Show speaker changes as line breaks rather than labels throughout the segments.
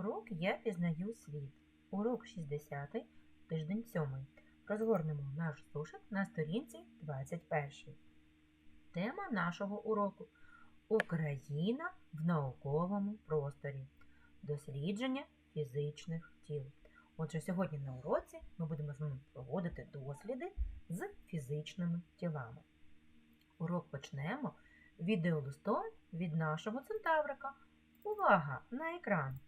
Урок Я пізнаю світ. Урок 60, тиждень 7. Розгорнемо наш зошит на сторінці 21. Тема нашого уроку Україна в науковому просторі. Дослідження фізичних тіл. Отже, сьогодні на уроці ми будемо з вами проводити досліди з фізичними тілами. Урок почнемо відеолистом від нашого центаврика. Увага на екран!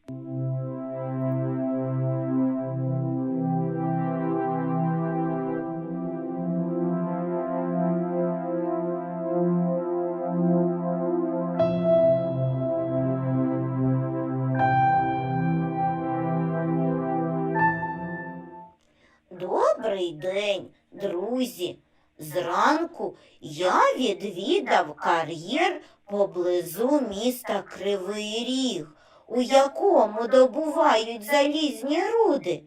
Добрий день, друзі. Зранку я відвідав кар'єр поблизу міста Кривий Ріг, у якому добувають залізні руди.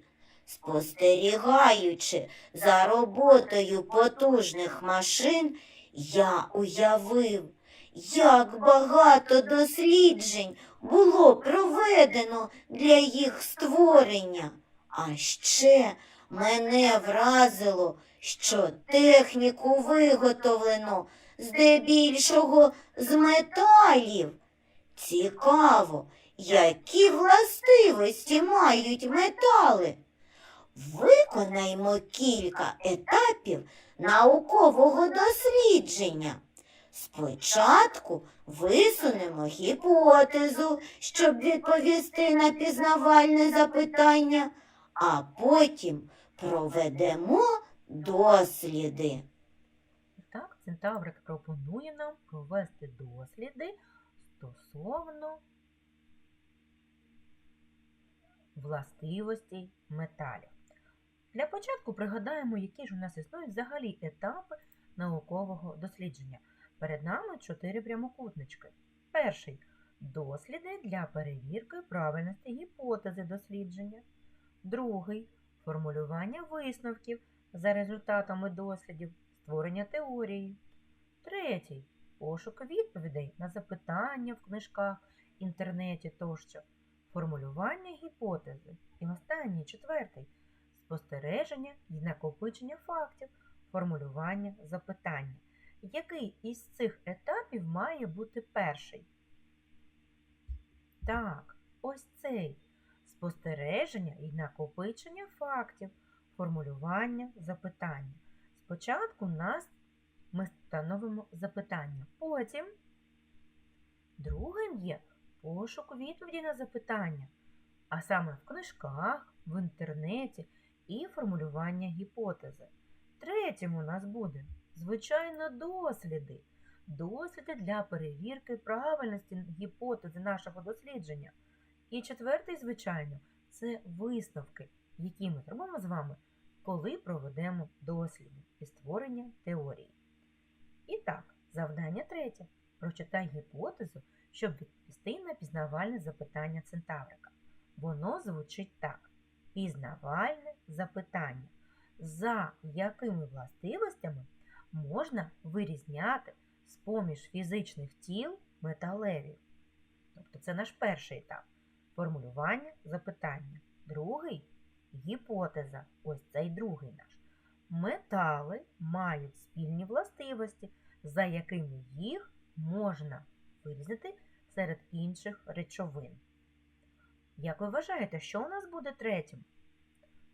Спостерігаючи за роботою потужних машин, я уявив, як багато досліджень було проведено для їх створення. А ще Мене вразило, що техніку виготовлено здебільшого з металів. Цікаво, які властивості мають метали. Виконаймо кілька етапів наукового дослідження. Спочатку висунемо гіпотезу, щоб відповісти на пізнавальне запитання, а потім проведемо досліди.
Центаврик пропонує нам провести досліди стосовно властивостей металів. Для початку пригадаємо, які ж у нас існують взагалі етапи наукового дослідження. Перед нами чотири прямокутнички. Перший досліди для перевірки правильності гіпотези дослідження. Другий формулювання висновків за результатами дослідів, створення теорії. Третій пошук відповідей на запитання в книжках, інтернеті тощо, формулювання гіпотези. І останній четвертий спостереження і накопичення фактів, формулювання запитання. Який із цих етапів має бути перший? Так, ось цей спостереження і накопичення фактів, формулювання запитання. Спочатку нас ми встановимо запитання. Потім другим є пошук відповіді на запитання, а саме в книжках, в інтернеті і формулювання гіпотези. Третім у нас буде, звичайно, досліди. Досліди для перевірки правильності гіпотези нашого дослідження. І четвертий, звичайно, це висновки, які ми зробимо з вами, коли проведемо досліди і створення теорії. І так, завдання третє. Прочитай гіпотезу, щоб відповісти на пізнавальне запитання Центаврика. Воно звучить так: пізнавальне запитання. За якими властивостями можна вирізняти з-поміж фізичних тіл металеві? Тобто це наш перший етап формулювання запитання. Другий гіпотеза. Ось цей другий наш. Метали мають спільні властивості, за якими їх можна вирізати серед інших речовин. Як ви вважаєте, що у нас буде третім?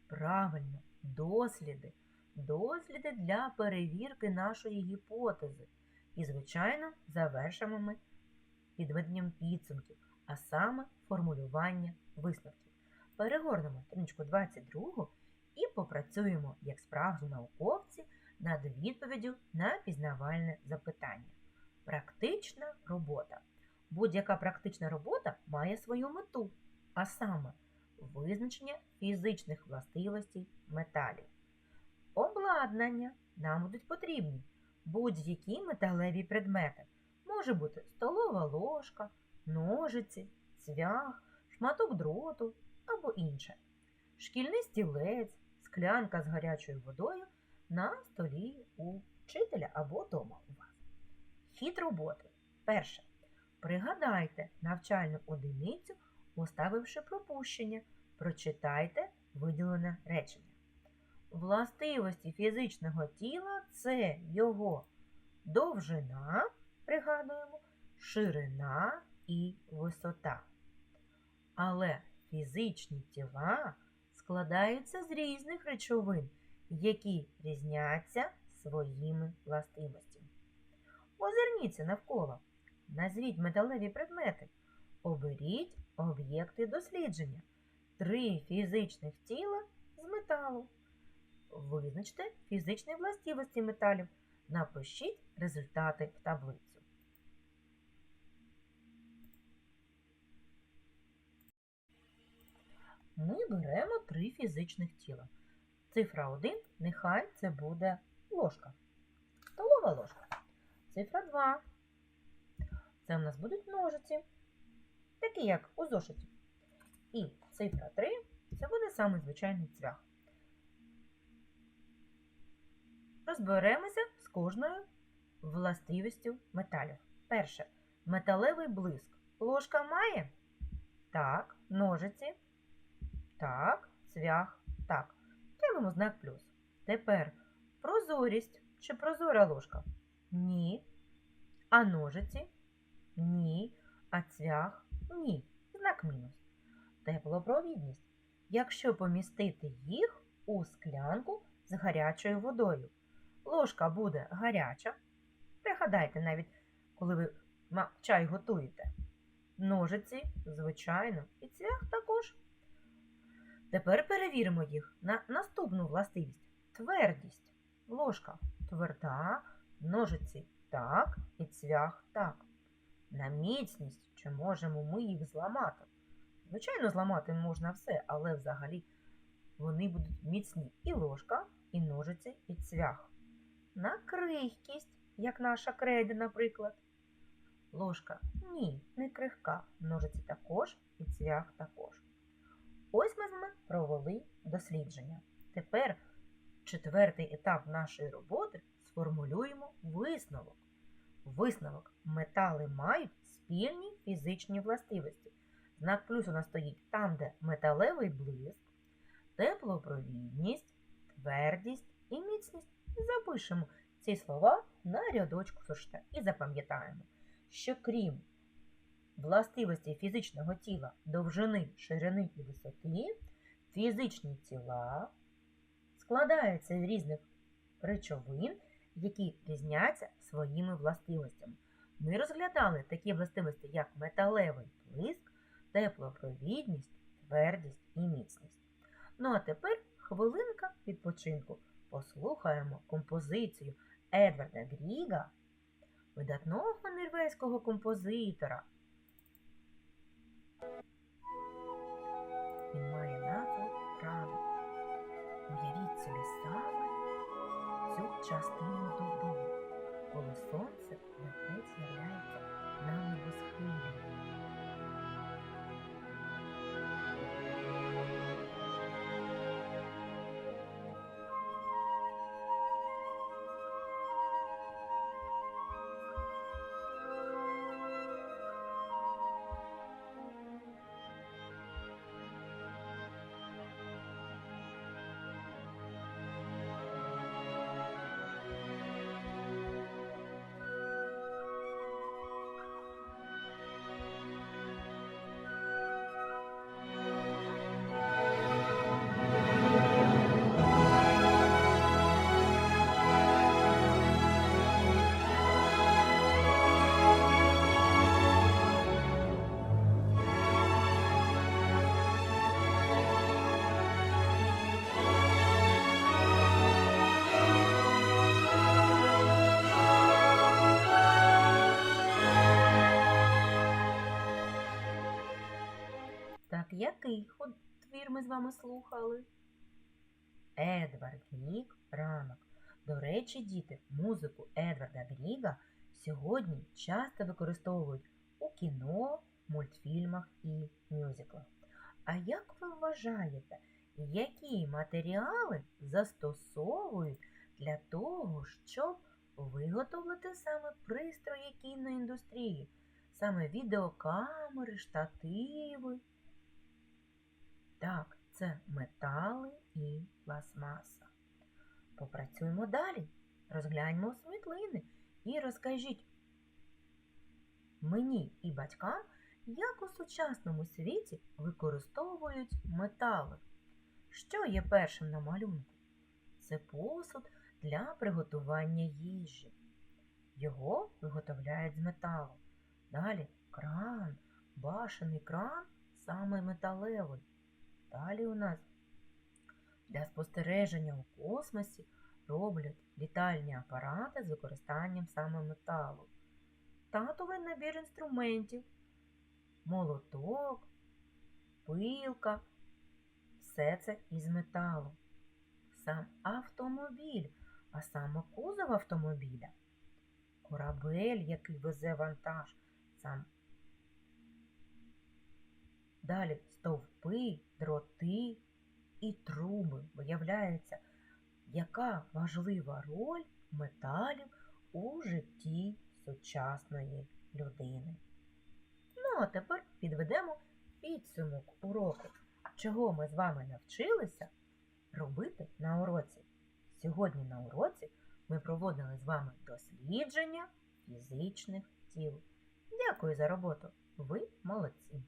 Правильно, досліди. Досліди для перевірки нашої гіпотези. І, звичайно, завершимо ми підведенням підсумків а саме формулювання висновків. Перегорнемо сторіночку 22 і попрацюємо як справжні науковці над відповіддю на пізнавальне запитання. Практична робота. Будь-яка практична робота має свою мету, а саме визначення фізичних властивостей металів. Обладнання нам будуть потрібні будь-які металеві предмети. Може бути столова ложка, ножиці, цвях, шматок дроту або інше. Шкільний стілець, склянка з гарячою водою на столі у вчителя або дома у вас. Хід роботи. Перше. Пригадайте навчальну одиницю Поставивши пропущення, прочитайте виділене речення. Властивості фізичного тіла це його довжина, пригадуємо, ширина і висота. Але фізичні тіла складаються з різних речовин, які різняться своїми властивостями. Озирніться навколо, назвіть металеві предмети, оберіть об'єкти дослідження, три фізичних тіла з металу. Визначте фізичні властивості металів. Напишіть результати в таблицю. Ми беремо три фізичних тіла. Цифра 1, нехай це буде ложка. Столова ложка. Цифра 2. Це в нас будуть ножиці, такі як у зошиті. І цифра 3 це буде саме звичайний цвях. Розберемося з кожною властивістю металів. Перше. Металевий блиск. Ложка має? Так. Ножиці? Так. Цвях? Так. Ставимо знак плюс. Тепер прозорість чи прозора ложка? Ні. А ножиці? Ні. А цвях? Ні. Знак мінус. Теплопровідність. Якщо помістити їх у склянку з гарячою водою. Ложка буде гаряча. Пригадайте навіть, коли ви чай готуєте. Ножиці, звичайно, і цвях також. Тепер перевіримо їх на наступну властивість твердість. Ложка тверда, ножиці так і цвях так. На міцність, чи можемо ми їх зламати? Звичайно, зламати можна все, але взагалі вони будуть міцні і ложка, і ножиці, і цвях. На крихкість, як наша крейда, наприклад. Ложка ні, не крихка, ножиці також і цвях також. Ось ми з вами провели дослідження. Тепер четвертий етап нашої роботи сформулюємо висновок. Висновок метали мають спільні фізичні властивості. Знак плюс у нас стоїть там, де металевий блиск, теплопровідність, твердість і міцність. Запишемо ці слова на рядочку зошита і запам'ятаємо, що крім властивостей фізичного тіла довжини, ширини і висоти, фізичні тіла складаються з різних речовин, які різняться своїми властивостями. Ми розглядали такі властивості, як металевий блиск, теплопровідність, твердість і міцність. Ну а тепер хвилинка відпочинку. Послухаємо композицію Едварда Гріга, видатного норвезького композитора. Він має назву ранок. Уявіть собі саме цю частину доби, коли сонце враз з'являється на небосхилі. Який твір ми з вами слухали? Едвард Гріг ранок. До речі, діти, музику Едварда Гріга сьогодні часто використовують у кіно, мультфільмах і мюзиклах. А як ви вважаєте, які матеріали застосовують для того, щоб виготовити саме пристрої кіноіндустрії? Саме відеокамери, штативи? Так, це метали і пластмаса. Попрацюємо далі. Розгляньмо світлини і розкажіть мені і батькам, як у сучасному світі використовують метали. Що є першим на малюнку? Це посуд для приготування їжі. Його виготовляють з металу. Далі кран, башений кран саме металевий. Далі у нас для спостереження у космосі роблять літальні апарати з використанням саме металу. Татовий набір інструментів, молоток, пилка. Все це із металу. Сам автомобіль, а саме кузов автомобіля, корабель, який везе вантаж, сам Далі стовпи, дроти і труби. Виявляється, яка важлива роль металів у житті сучасної людини. Ну, а тепер підведемо підсумок уроку, чого ми з вами навчилися робити на уроці. Сьогодні на уроці ми проводили з вами дослідження фізичних тіл. Дякую за роботу. Ви молодці!